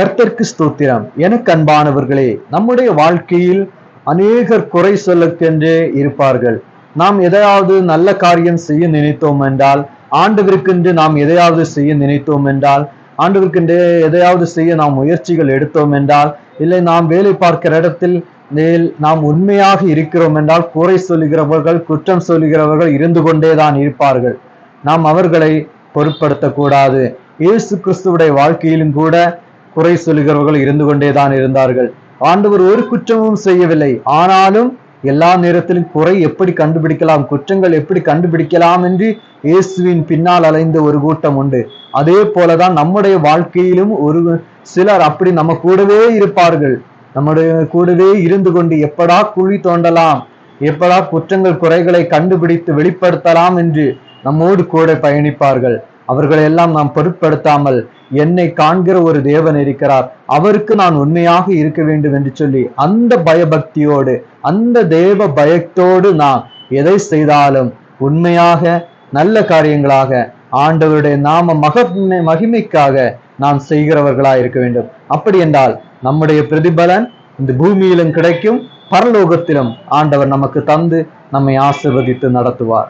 கர்த்தர்க்கு ஸ்தோத்திரம். எனக்கு அன்பானவர்களே நம்முடைய வாழ்க்கையில் அநேகர் குறை சொல்லக்கென்றே இருப்பார்கள். நாம் எதையாவது நல்ல காரியம் செய்ய நினைத்தோம் என்றால் ஆண்டவருக்கென்று நாம் எதையாவது செய்ய நினைத்தோம் என்றால் ஆண்டவருக்கென்று எதையாவது செய்ய நாம் முயற்சிகள் எடுத்தோம் என்றால் இல்லை நாம் வேலை பார்க்கிற இடத்தில் நாம் உண்மையாக இருக்கிறோம் என்றால் குறை சொல்லுகிறவர்கள் குற்றம் சொல்லுகிறவர்கள் இருந்து கொண்டேதான் இருப்பார்கள். நாம் அவர்களை பொருட்படுத்தக்கூடாது. இயேசு கிறிஸ்துவுடைய வாழ்க்கையிலும் கூட குறை சொல்லுகிறவர்கள் இருந்து கொண்டேதான் இருந்தார்கள். ஆண்டவர் ஒரு குற்றமும் செய்யவில்லை. ஆனாலும் எல்லா நேரத்திலும் குறை எப்படி கண்டுபிடிக்கலாம் குற்றங்கள் எப்படி கண்டுபிடிக்கலாம் என்று இயேசுவின் பின்னால் அலைந்த ஒரு கூட்டம் உண்டு. அதே போலதான் நம்முடைய வாழ்க்கையிலும் ஒரு சிலர் அப்படி நம்ம கூடவே இருப்பார்கள். நம்முடைய கூடவே இருந்து கொண்டு எப்படா குழி தோண்டலாம் எப்படா குற்றங்கள் குறைகளை கண்டுபிடித்து வெளிப்படுத்தலாம் என்று நம்மோடு கூட பயணிப்பார்கள். அவர்களை எல்லாம் நாம் பொருட்படுத்தாமல் என்னை காண்கிற ஒரு தேவன் இருக்கிறார். அவருக்கு நான் உண்மையாக இருக்க வேண்டும் என்று சொல்லி அந்த பயபக்தியோடு அந்த தேவ பயத்தோடு நான் எதை செய்தாலும் உண்மையாக நல்ல காரியங்களாக ஆண்டவருடைய நாம மக மகிமைக்காக நாம் செய்கிறவர்களா இருக்க வேண்டும். அப்படி என்றால் நம்முடைய பிரதிபலன் இந்த பூமியிலும் கிடைக்கும் பரலோகத்திலும் ஆண்டவர் நமக்கு தந்து நம்மை ஆசிர்வதித்து நடத்துவார்.